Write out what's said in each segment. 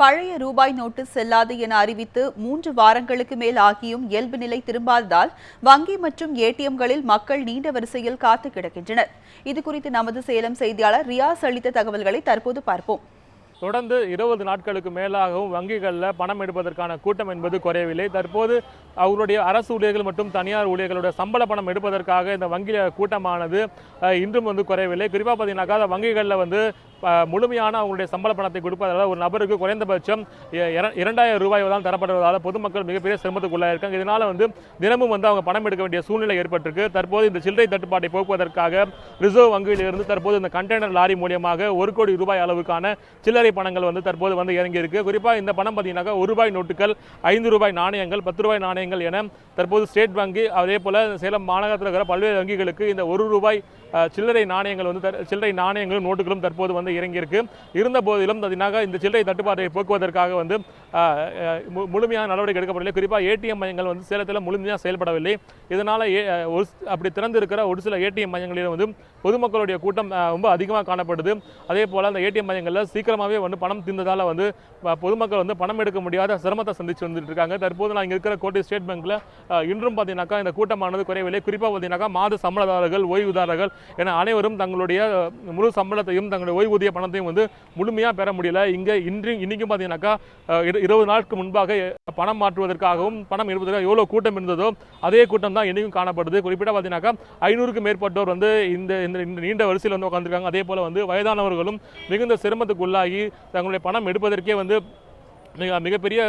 பழைய ரூபாய் நோட்டு செல்லாது என அறிவித்து மூன்று வாரங்களுக்கு மேல் ஆகியும் இயல்பு நிலை திரும்பாததால் வங்கி மற்றும் ஏடிஎம்களில் மக்கள் நீண்ட வரிசையில் காத்து கிடக்கின்றனர். இது குறித்து நமது சேலம் செய்தியாளர் ரியாஸ் அளித்த தகவல்களை தற்போது பார்ப்போம். தொடர்ந்து இருபது நாட்களுக்கு மேலாகவும் வங்கிகளில் பணம் எடுப்பதற்கான கூட்டம் என்பது குறையவில்லை. தற்போது அவருடைய அரசு ஊழியர்கள் மற்றும் தனியார் ஊழியர்களுடைய சம்பள பணம் எடுப்பதற்காக இந்த வங்கி கூட்டமானது இன்றும் வந்து குறையவில்லை. குறிப்பாக பார்த்தீங்கன்னாக்கா அந்த வங்கிகளில் வந்து முழுமையான அவங்களுடைய சம்பள பணத்தை கொடுப்பதால் ஒரு நபருக்கு குறைந்தபட்சம் இரண்டாயிரம் ரூபாய் தான் தரப்படுவதால் பொதுமக்கள் மிகப்பெரிய சிரமத்துக்குள்ளாக இருக்காங்க. இதனால் வந்து தினமும் வந்து அவங்க பணம் எடுக்க வேண்டிய சூழ்நிலை ஏற்பட்டிருக்கு. தற்போது இந்த சில்லறை தட்டுப்பாட்டை போக்குவதற்காக ரிசர்வ் வங்கியிலிருந்து தற்போது இந்த கண்டெய்னர் லாரி மூலியமாக ஒரு கோடி ரூபாய் அளவுக்கான சில்லறை பணங்கள் வந்து தற்போது வந்து இறங்கி இருக்கு குறிப்பாக இந்த பணம் பார்த்தீங்கன்னாக்கா ஒரு ரூபாய் நோட்டுகள் ஐந்து ரூபாய் நாணயங்கள் பத்து ரூபாய் நாணயங்கள் என தற்போது ஸ்டேட் வங்கி அதே போல சேலம் மாநகரத்தில் இருக்கிற பல்வேறு வங்கிகளுக்கு இந்த ஒரு ரூபாய் சில்லறை நாணயங்கள் வந்து சில்லறை நாணயங்களும் நோட்டுகளும் தற்போது வந்து இறங்கியிருக்கு. இருந்த போதிலும் இந்த சில்லறை தட்டுப்பாட்டை போக்குவதற்காக வந்து முழுமையான நடவடிக்கை எடுக்கப்படவில்லை. குறிப்பாக ஏடிஎம் மையங்கள் வந்து சேலத்தில் முழுமையாக செயல்படவில்லை. இதனால ஒரு அப்படி திறந்திருக்கிற ஒரு சில ஏடிஎம் மையங்களில் வந்து பொதுமக்களுடைய கூட்டம் ரொம்ப அதிகமாக காணப்படுது. அதே போல் அந்த ஏடிஎம் மையங்களில் சீக்கிரமாகவே வந்து பணம் தீர்ந்ததால் வந்து பொதுமக்கள் வந்து பணம் எடுக்க முடியாத சிரமத்தை சந்திச்சு வந்துட்டு இருக்காங்க. தற்போது நான் இங்கே இருக்கிற கோட்டை ஸ்டேட் பேங்க்ல இன்றும் பார்த்தீங்கன்னாக்கா இந்த கூட்டமானது குறையவில்லை. குறிப்பாக பார்த்தீங்கன்னாக்கா மாத சம்பளதாரர்கள் ஓய்வுதாரர்கள் என அனைவரும் தங்களுடைய முழு சம்பளத்தையும் தங்களுடைய ஓய்வூதிய பணத்தையும் வந்து முழுமையாக பெற முடியல. இங்கே இன்று இன்றைக்கும் பார்த்தீங்கன்னாக்கா இருபது நாட்களுக்கு முன்பாக பணம் மாற்றுவதற்காகவும் பணம் எடுப்பதற்காக எவ்வளோ கூட்டம் இருந்ததோ அதே கூட்டம் தான் இன்னைக்கும் காணப்படுது. குறிப்பிட்ட பார்த்தீங்கன்னாக்கா ஐநூறுக்கு மேற்பட்டோர் வந்து இந்த இந்த இந்த நீண்ட வரிசையில் வந்து உட்காந்துருக்காங்க அதே போல் வந்து வயதானவர்களும் மிகுந்த சிரமத்துக்கு உள்ளாகி தங்களுடைய பணம் எடுப்பதற்கே வந்து மிக மிகப்பெரிய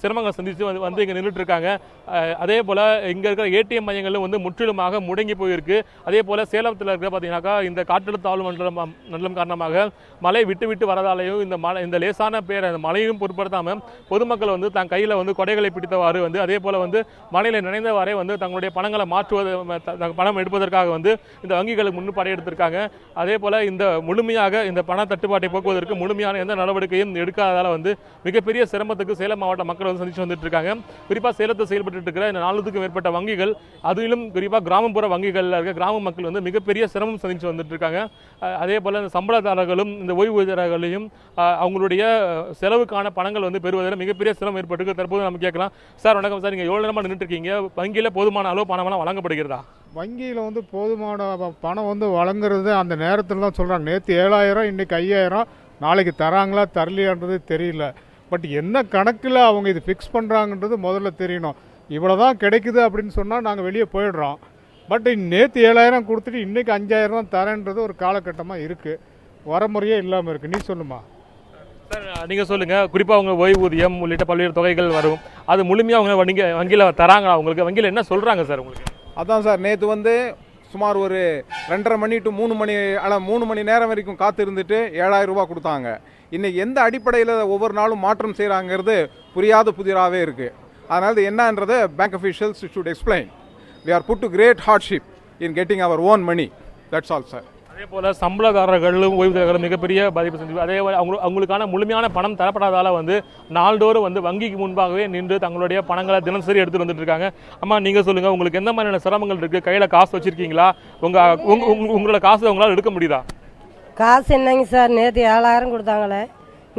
சிரமங்கள் சந்தித்து வந்து வந்து இங்கே நின்றுட்டுருக்காங்க அதே போல் இங்கே இருக்கிற ஏடிஎம் மையங்களும் வந்து முற்றிலுமாக முடங்கி போயிருக்கு. அதே போல் சேலத்தில் இருக்கிற பார்த்தீங்கன்னாக்கா இந்த காற்றழுத்த தாழ்வு மண்டலம் மண்டலம் காரணமாக மழை விட்டு விட்டு வரதாலேயும் இந்த மழை இந்த லேசான பேர் அந்த மழையும் பொருட்படுத்தாமல் பொதுமக்கள் வந்து தன் கையில் வந்து கொடைகளை பிடித்தவாறு வந்து அதே போல் வந்து மழையில் நினைந்தவாறே வந்து தங்களுடைய பணங்களை மாற்றுவது த- பணம் எடுப்பதற்காக வந்து இந்த வங்கிகளுக்கு முன்னு படையெடுத்திருக்காங்க. அதே போல் இந்த முழுமையாக இந்த பண தட்டுப்பாட்டை போக்குவதற்கு முழுமையான எந்த நடவடிக்கையும் எடுக்காததால் வந்து மிக மிகப்பெரிய சிரமத்துக்கு சேலம் மாவட்ட மக்கள் வந்து சந்திச்சு வந்துட்டு இருக்காங்க குறிப்பாக சேலத்தில் செயல்பட்டு இருக்கிற இந்த நானூறுக்கும் மேற்பட்ட வங்கிகள் அதிலும் குறிப்பாக கிராமப்புற வங்கிகளில் இருக்க கிராம மக்கள் வந்து மிகப்பெரிய சிரமம் சந்திச்சு வந்துட்டு இருக்காங்க அதே போல் இந்த சம்பளதாரர்களும் இந்த ஓய்வூதியர்களையும் அவங்களுடைய செலவுக்கான பணங்கள் வந்து பெறுவதில் மிகப்பெரிய சிரமம் ஏற்பட்டு தற்போது நம்ம கேட்கலாம். சார் வணக்கம் சார். நீங்கள் எவ்வளோ நேரமாக நின்றுட்டு இருக்கீங்க வங்கியில் போதுமான அளவு பணமெல்லாம் வழங்கப்படுகிறதா? வங்கியில் வந்து போதுமான பணம் வந்து வழங்குறது அந்த நேரத்தில் தான் சொல்கிறாங்க நேற்று ஏழாயிரம் இன்றைக்கி ஐயாயிரம். நாளைக்கு தராங்களா தரலையான்றது தெரியல. பட் என்ன கணக்கில் அவங்க இது ஃபிக்ஸ் பண்ணுறாங்கன்றது முதல்ல தெரியணும். இவ்வளோ தான் கிடைக்குது அப்படின்னு சொன்னால் நாங்கள் வெளியே போயிடுறோம். பட் நேற்று ஏழாயிரம் கொடுத்துட்டு இன்றைக்கி அஞ்சாயிரம் தான் தரேன்றது ஒரு காலகட்டமாக இருக்குது வரமுறையே இல்லாமல் இருக்குது நீ சொல்லுமா? சார் நீங்கள் சொல்லுங்கள் குறிப்பாக உங்கள் ஓய்வூதியம் உள்ளிட்ட பல்வேறு தொகைகள் வரும். அது முழுமையாக அவங்க வங்கி வங்கியில் தராங்களா? உங்களுக்கு வங்கியில் என்ன சொல்கிறாங்க சார் உங்களுக்கு? அதான் சார் நேற்று வந்து சுமார் ஒரு ரெண்டரை மணி டு மூணு மணி ஆனால் மூணு மணி நேரம் வரைக்கும் காத்திருந்துட்டு ஏழாயிரம் ரூபா கொடுத்தாங்க. இன்னைக்கு எந்த அடிப்படையில் ஒவ்வொரு நாளும் மாற்றம் செய்கிறாங்கிறது புரியாத புதிராகவே இருக்குது அதனால இது என்னன்றதை bank officials should explain we are put to great hardship in getting our own money that's all sir அதே போல் சம்பளதாரர்களும் ஓய்வூதியர்களும் மிகப்பெரிய பாதிப்பு செஞ்சு அதே போல அவங்க அவங்களுக்கான முழுமையான பணம் தரப்படாதால வந்து நாள்தோறும் வந்து வங்கிக்கு முன்பாகவே நின்று தங்களுடைய பணங்களை தினசரி எடுத்துட்டு வந்துட்டு இருக்காங்க. அம்மா நீங்க சொல்லுங்க உங்களுக்கு எந்த மாதிரியான சிரமங்கள் இருக்கு? கையில காசு வச்சிருக்கீங்களா? உங்க உங்களோட காசு உங்களால் எடுக்க முடியுதா? காசு என்னங்க சார்? நேற்று ஏழாயிரம் கொடுத்தாங்களே.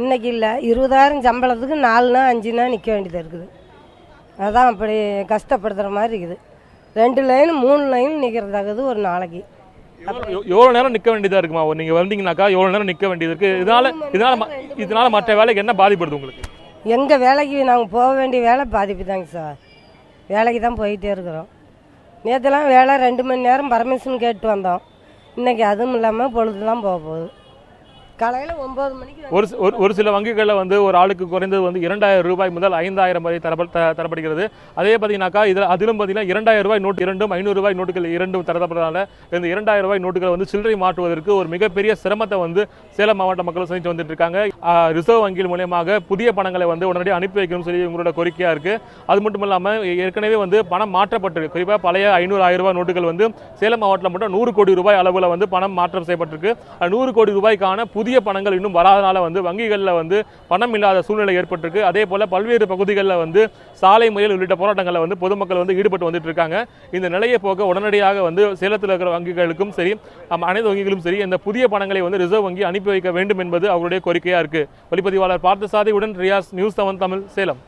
இன்னைக்கு இல்லை. இருபதாயிரம் சம்பளத்துக்கு நாலுனா அஞ்சுனா நிற்க வேண்டியதாக இருக்குது. அதான் அப்படி கஷ்டப்படுத்துகிற மாதிரி இருக்குது. ரெண்டு லைன் மூணு லைன் நிற்கிறதாகுது ஒரு நாளைக்கு. எவ்வளோ நேரம் நிற்க வேண்டியதாக இருக்குமா? நீங்கள் வந்தீங்கன்னாக்கா எவ்வளோ நேரம் நிக்க வேண்டியது இருக்குது இதனால் இதனால் இதனால் மற்ற வேலைக்கு என்ன பாதிப்படுது உங்களுக்கு? எங்கள் வேலைக்கு நாங்கள் போக வேண்டிய வேலை பாதிப்பு தாங்க சார். வேலைக்கு தான் போயிட்டே இருக்கிறோம். நேற்றுலாம் வேலை ரெண்டு மணி நேரம் பர்மிஷன் கேட்டு வந்தோம். இன்னைக்கு அதுவும் இல்லாமல் பொழுதுலாம் போக போகுது. காலையில் ஒம்பது மணிக்கு ஒரு ஒரு- சில வங்கிகளில் வந்து ஒரு ஆளுக்கு குறைந்தது வந்து இரண்டாயிரம் ரூபாய் முதல் ஐந்தாயிரம் வரை தரப்ப தரப்படுகிறது. அதே பார்த்தீங்கன்னாக்கா இதில் அதிலும் பார்த்தீங்கன்னா இரண்டாயிரம் ரூபாய் நோட்டு இரண்டும் ஐநூறு ரூபாய் நோட்டுகள் இரண்டும் தரப்படுறதால இந்த இரண்டாயிரம் ரூபாய் நோட்டுகளை வந்து சில்லறை மாற்றுவதற்கு ஒரு மிகப்பெரிய சிரமத்தை வந்து சேலம் மாவட்ட மக்கள் சந்தித்து வந்துட்டு இருக்காங்க ரிசர்வ் வங்கியில் மூலியமாக புதிய பணங்களை வந்து உடனடியாக அனுப்பி வைக்கணும்னு சொல்லி உங்களோட கோரிக்கையாக இருக்கு. அது மட்டும் இல்லாமல் ஏற்கனவே வந்து பணம் மாற்றப்பட்டிருக்கு. குறிப்பாக பழைய ஐநூறு ஆயிரம் ரூபாய் நோட்டுகள் வந்து சேலம் மாவட்டத்தில் மட்டும் நூறு கோடி ரூபாய் அளவில் வந்து பணம் மாற்றம் செய்யப்பட்டிருக்கு. நூறு கோடி ரூபாய்க்கான புதிய புதிய பணங்கள் இன்னும் வராதனால வந்து வங்கிகளில் வந்து பணம் இல்லாத சூழ்நிலை ஏற்பட்டிருக்கு. அதே போல் பல்வேறு பகுதிகளில் வந்து சாலை மறியல் உள்ளிட்ட போராட்டங்களில் வந்து பொதுமக்கள் வந்து ஈடுபட்டு வந்துட்டு இருக்காங்க இந்த நிலையை போக உடனடியாக வந்து சேலத்தில் இருக்கிற வங்கிகளுக்கும் சரி அனைத்து வங்கிகளும் சரி இந்த புதிய பணங்களை வந்து ரிசர்வ் வங்கி அனுப்பி வைக்க வேண்டும் என்பது அவருடைய கோரிக்கையாக இருக்கு. ஒளிப்பதிவாளர் பார்த்தசாதியுடன் ரியாஸ் நியூஸ் செவன் தமிழ் சேலம்.